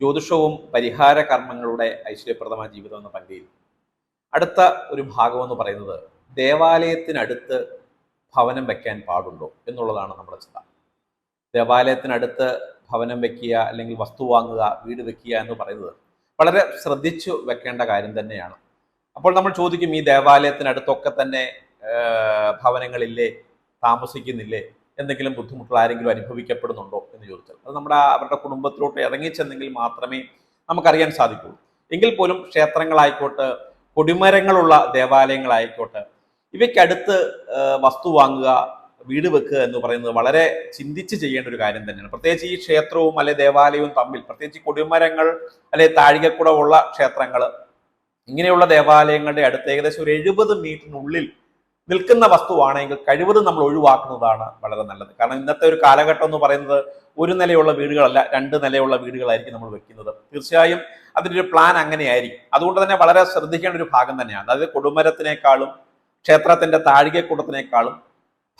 ജ്യോതിഷവും പരിഹാര കർമ്മങ്ങളുടെ ഐശ്വര്യപ്രദമായ ജീവിതം എന്ന പങ്കുയിൽ അടുത്ത ഒരു ഭാഗം എന്ന് പറയുന്നത് ദേവാലയത്തിനടുത്ത് ഭവനം വെക്കാൻ പാടുണ്ടോ എന്നുള്ളതാണ് നമ്മുടെ ചിന്ത. ദേവാലയത്തിനടുത്ത് ഭവനം വെക്കുക അല്ലെങ്കിൽ വസ്തു വാങ്ങുക വീട് വെക്കുക എന്ന് പറയുന്നത് വളരെ ശ്രദ്ധിച്ചു വെക്കേണ്ട കാര്യം തന്നെയാണ്. അപ്പോൾ നമ്മൾ ചോദിക്കും ഈ ദേവാലയത്തിനടുത്തൊക്കെ തന്നെ ഭവനങ്ങളില്ലേ? താമസിക്കുന്നില്ലേ? എന്തെങ്കിലും ബുദ്ധിമുട്ടുകൾ ആരെങ്കിലും അനുഭവിക്കപ്പെടുന്നുണ്ടോ എന്ന് ചോദിച്ചാൽ അത് നമ്മുടെ അവരുടെ കുടുംബത്തിലോട്ട് ഇറങ്ങിച്ചെന്നെങ്കിൽ മാത്രമേ നമുക്കറിയാൻ സാധിക്കുള്ളൂ എങ്കിൽ പോലും ക്ഷേത്രങ്ങളായിക്കോട്ടെ കൊടിമരങ്ങളുള്ള ദേവാലയങ്ങളായിക്കോട്ടെ ഇവയ്ക്കടുത്ത് വസ്തു വാങ്ങുക വീട് വെക്കുക എന്ന് പറയുന്നത് വളരെ ചിന്തിച്ച് ചെയ്യേണ്ട ഒരു കാര്യം തന്നെയാണ്. പ്രത്യേകിച്ച് ഈ ക്ഷേത്രവും അല്ലെ ദേവാലയവും തമ്മിൽ പ്രത്യേകിച്ച് കൊടിമരങ്ങൾ അല്ലെ താഴികക്കുടമുള്ള ക്ഷേത്രങ്ങൾ ഇങ്ങനെയുള്ള ദേവാലയങ്ങളുടെ അടുത്ത് ഏകദേശം ഒരു എഴുപത് മീറ്ററിനുള്ളിൽ നിൽക്കുന്ന വസ്തുവാണെങ്കിൽ കഴിവതും നമ്മൾ ഒഴിവാക്കുന്നതാണ് വളരെ നല്ലത്. കാരണം ഇന്നത്തെ ഒരു കാലഘട്ടം എന്ന് പറയുന്നത് ഒരു നിലയുള്ള വീടുകളല്ല രണ്ട് നിലയുള്ള വീടുകളായിരിക്കും നമ്മൾ വെക്കുന്നത്. തീർച്ചയായും അതിന്റെ ഒരു പ്ലാൻ അങ്ങനെയായിരിക്കും. അതുകൊണ്ട് തന്നെ വളരെ ശ്രദ്ധിക്കേണ്ട ഒരു ഭാഗം തന്നെയാണ്. അതായത് കൊടുമരത്തിനേക്കാളും ക്ഷേത്രത്തിന്റെ താഴികക്കൂടത്തിനേക്കാളും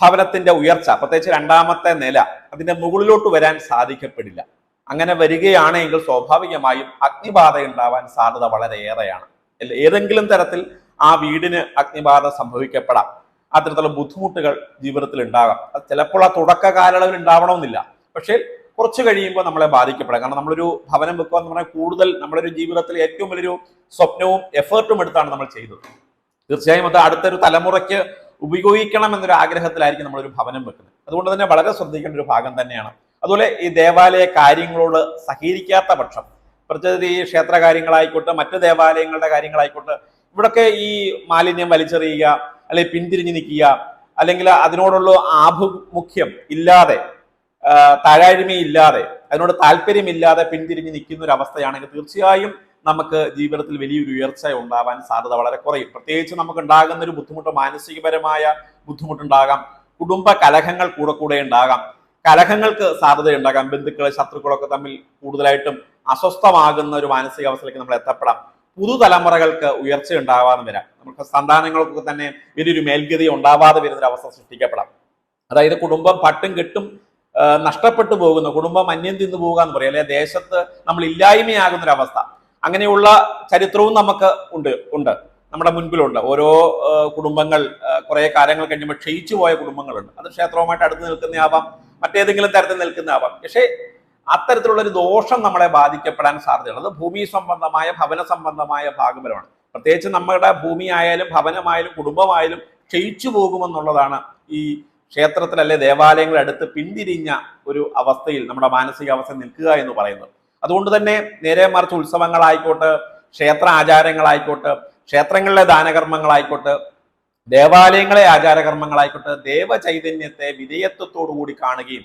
ഭവനത്തിന്റെ ഉയർച്ച പ്രത്യേകിച്ച് രണ്ടാമത്തെ നില അതിന്റെ മുകളിലോട്ട് വരാൻ സാധിക്കപ്പെടില്ല. അങ്ങനെ വരികയാണെങ്കിൽ സ്വാഭാവികമായും അഗ്നിബാധ ഉണ്ടാവാൻ സാധ്യത വളരെയേറെയാണ്. ഏതെങ്കിലും തരത്തിൽ ആ വീടിന് അഗ്നിബാധ സംഭവിക്കപ്പെടാം. അത്തരത്തിലുള്ള ബുദ്ധിമുട്ടുകൾ ജീവിതത്തിൽ ഉണ്ടാകാം. അത് ചിലപ്പോൾ ആ തുടക്ക കാലയളവിൽ ഉണ്ടാവണമെന്നില്ല. പക്ഷേ കുറച്ച് കഴിയുമ്പോൾ നമ്മളെ ബാധിക്കപ്പെടാം. കാരണം നമ്മളൊരു ഭവനം വെക്കുക എന്ന് പറഞ്ഞാൽ കൂടുതൽ ഒരു ജീവിതത്തിൽ ഏറ്റവും വലിയൊരു സ്വപ്നവും എഫേർട്ടും എടുത്താണ് നമ്മൾ ചെയ്തത്. തീർച്ചയായും അത് അടുത്തൊരു തലമുറയ്ക്ക് ഉപയോഗിക്കണം എന്നൊരു ആഗ്രഹത്തിലായിരിക്കും നമ്മളൊരു ഭവനം വെക്കുന്നത്. അതുകൊണ്ട് തന്നെ വളരെ ശ്രദ്ധിക്കേണ്ട ഒരു ഭാഗം തന്നെയാണ്. അതുപോലെ ഈ ദേവാലയ കാര്യങ്ങളോട് സഹകരിക്കാത്ത പക്ഷം പ്രത്യേകിച്ച് ഈ ക്ഷേത്ര കാര്യങ്ങളായിക്കോട്ടെ മറ്റ് ദേവാലയങ്ങളുടെ കാര്യങ്ങളായിക്കോട്ടെ ഇവിടൊക്കെ ഈ മാലിന്യം വലിച്ചെറിയുക അല്ലെങ്കിൽ പിന്തിരിഞ്ഞു നിൽക്കുക അല്ലെങ്കിൽ അതിനോടുള്ള ആഭിമുഖ്യം ഇല്ലാതെ താഴായ്മയില്ലാതെ അതിനോട് താല്പര്യമില്ലാതെ പിന്തിരിഞ്ഞ് നിൽക്കുന്ന ഒരു അവസ്ഥയാണെങ്കിൽ തീർച്ചയായും നമുക്ക് ജീവിതത്തിൽ വലിയൊരു ഉയർച്ച ഉണ്ടാവാൻ സാധ്യത വളരെ കുറയും. പ്രത്യേകിച്ച് നമുക്ക് ഉണ്ടാകുന്ന ഒരു ബുദ്ധിമുട്ട് മാനസികപരമായ ബുദ്ധിമുട്ടുണ്ടാകാം കുടുംബ കലഹങ്ങൾ കൂടെ കൂടെ ഉണ്ടാകാം കലഹങ്ങൾക്ക് സാധ്യതയുണ്ടാകാം ബന്ധുക്കൾ ശത്രുക്കളൊക്കെ തമ്മിൽ കൂടുതലായിട്ടും അസ്വസ്ഥമാകുന്ന ഒരു മാനസികാവസ്ഥയിലേക്ക് നമ്മൾ എത്തപ്പെടാം. പുതുതലമുറകൾക്ക് ഉയർച്ച ഉണ്ടാവാതെ വരാം. നമുക്ക് സന്താനങ്ങൾക്കൊക്കെ തന്നെ വലിയൊരു മേൽഗതി ഉണ്ടാവാതെ വരുന്ന അവസ്ഥ സൃഷ്ടിക്കപ്പെടാം. അതായത് കുടുംബം പട്ടും കെട്ടും നഷ്ടപ്പെട്ടു പോകുന്ന കുടുംബം അന്യം തിന്നു പോകുക എന്ന് പറയും. അല്ലെ ദേശത്ത് നമ്മൾ ഇല്ലായ്മയാകുന്ന ഒരു അവസ്ഥ അങ്ങനെയുള്ള ചരിത്രവും നമുക്ക് ഉണ്ട് ഉണ്ട്. നമ്മുടെ മുൻപിലുണ്ട്. ഓരോ കുടുംബങ്ങൾ കുറെ കാലങ്ങൾ കഴിയുമ്പോൾ ക്ഷയിച്ചു പോയ കുടുംബങ്ങളുണ്ട്. അത് ക്ഷേത്രവുമായിട്ട് അടുത്ത് നിൽക്കുന്ന നിൽക്കുന്നതാവാം മറ്റേതെങ്കിലും തരത്തിൽ നിൽക്കുന്ന നിൽക്കുന്നതാവാം. പക്ഷേ അത്തരത്തിലുള്ള ഒരു ദോഷം നമ്മളെ ബാധിക്കപ്പെടാൻ സാധ്യതയുള്ളത് ഭൂമി സംബന്ധമായ ഭവന സംബന്ധമായ ഭാഗപരമാണ് പ്രത്യേകിച്ച് നമ്മുടെ ഭൂമി ആയാലും ഭവനമായാലും കുടുംബമായാലും ക്ഷയിച്ചു പോകുമെന്നുള്ളതാണ് ഈ ക്ഷേത്രത്തിൽ അല്ലെ അടുത്ത് പിന്തിരിഞ്ഞ ഒരു അവസ്ഥയിൽ നമ്മുടെ മാനസികാവസ്ഥ നിൽക്കുക എന്ന് പറയുന്നത്. അതുകൊണ്ട് തന്നെ നേരെ മറിച്ച് ഉത്സവങ്ങളായിക്കോട്ടെ ക്ഷേത്ര ആചാരങ്ങളായിക്കോട്ടെ ക്ഷേത്രങ്ങളിലെ ദാനകർമ്മങ്ങളായിക്കോട്ടെ ദേവാലയങ്ങളെ ആചാരകർമ്മങ്ങളായിക്കോട്ടെ ദേവചൈതന്യത്തെ വിധേയത്വത്തോടു കൂടി കാണുകയും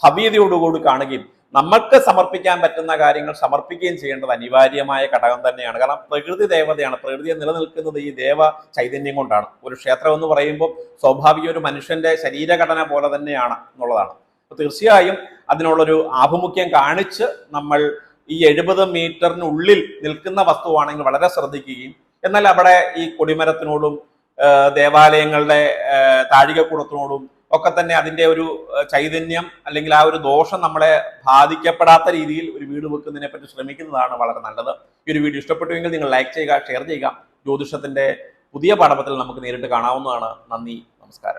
ഭവ്യതയോടുകൂടി കാണുകയും നമുക്ക് സമർപ്പിക്കാൻ പറ്റുന്ന കാര്യങ്ങൾ സമർപ്പിക്കുകയും ചെയ്യേണ്ടത് അനിവാര്യമായ ഘടകം തന്നെയാണ്. കാരണം പ്രകൃതി ദേവതയാണ്. പ്രകൃതിയെ നിലനിൽക്കുന്നത് ഈ ദേവ ചൈതന്യം കൊണ്ടാണ്. ഒരു ക്ഷേത്രം എന്ന് പറയുമ്പോൾ സ്വാഭാവിക ഒരു മനുഷ്യന്റെ ശരീരഘടന പോലെ തന്നെയാണ് എന്നുള്ളതാണ്. അപ്പൊ തീർച്ചയായും അതിനുള്ളൊരു ആഭിമുഖ്യം കാണിച്ച് നമ്മൾ ഈ എഴുപത് മീറ്ററിനുള്ളിൽ നിൽക്കുന്ന വസ്തുവാണെങ്കിൽ വളരെ ശ്രദ്ധിക്കുകയും എന്നാൽ അവിടെ ഈ കൊടിമരത്തിനോടും ദേവാലയങ്ങളുടെ താഴികക്കുടത്തിനോടും ഒക്കെ തന്നെ അതിന്റെ ഒരു ചൈതന്യം അല്ലെങ്കിൽ ആ ഒരു ദോഷം നമ്മളെ ബാധിക്കപ്പെടാത്ത രീതിയിൽ ഒരു വീട് വെക്കുന്നതിനെ പറ്റി ശ്രമിക്കുന്നതാണ് വളരെ നല്ലത്. ഈ ഒരു വീഡിയോ ഇഷ്ടപ്പെട്ടുവെങ്കിൽ നിങ്ങൾ ലൈക്ക് ചെയ്യുക ഷെയർ ചെയ്യുക. ജ്യോതിഷത്തിന്റെ പുതിയ പാഠപത്തിൽ നമുക്ക് നേരിട്ട് കാണാവുന്നതാണ്. നന്ദി നമസ്കാരം.